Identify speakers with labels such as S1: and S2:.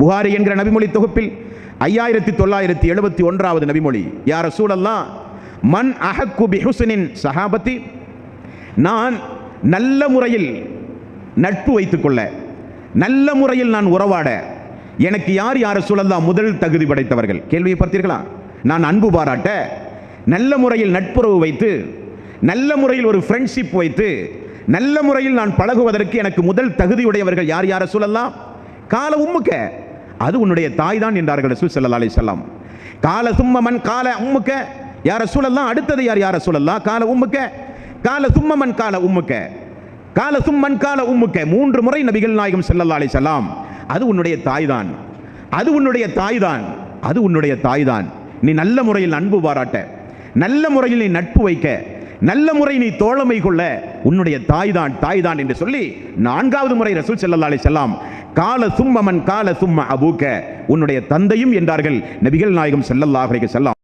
S1: புகாரி என்கிற நபிமொழி தொகுப்பில் ஐயாயிரத்தி தொள்ளாயிரத்தி எழுபத்தி ஒன்றாவது நபிமொழி யார சூழல்லாம் மன் அஹக்கு பிஹுசனின் சஹாபத்தி நான் நல்ல முறையில் நட்பு வைத்துக்கொள்ள நல்ல முறையில் நான் உறவாட எனக்கு யார் யார சூழல்லாம் முதல் தகுதி படைத்தவர்கள்? கேள்வியை பார்த்தீர்களா? நான் அன்பு பாராட்ட நல்ல முறையில் நட்புறவு வைத்து நல்ல முறையில் ஒரு ஃப்ரெண்ட்ஷிப் வைத்து நல்ல முறையில் நான் பழகுவதற்கு எனக்கு முதல் தகுதியுடையவர்கள் யார் யார சூழல்லாம் கால உம்முக்க. அது உன்னுடைய தாய் தான் என்றார்கள் ரசூல் சல்லா அலி சொல்லாம் கால சும்மமன் கால உம்முக்க. யார சூழல்லாம் அடுத்தது யார் யார சூழல்லாம் கால உம்முக்க. கால சும்மமன் கால உம்முக்க. கால சும்மன் கால உம்முக்க. மூன்று முறை நபிகள் நாயகம் செல்லல்லா அலி சொல்லாம் அது உன்னுடைய தாய் தான் அது உன்னுடைய தாய் தான் அது உன்னுடைய தாய் தான் நீ நல்ல முறையில் அன்பு பாராட்ட. நல்ல முறையில் நீ நட்பு வைக்க. நல்ல முறை நீ தோழமை கொள்ள. உன்னுடைய தாய் தான் தாய் தான் என்று சொல்லி நான்காவது முறை ரசூல் செல்லல்லா அலி செல்லாம் கால சும்மமன் கால சும்ம அபூக்க. உன்னுடைய தந்தையும் என்றார்கள். நபிகள் நாயகம் செல்லல்லாஹ் செல்லாம்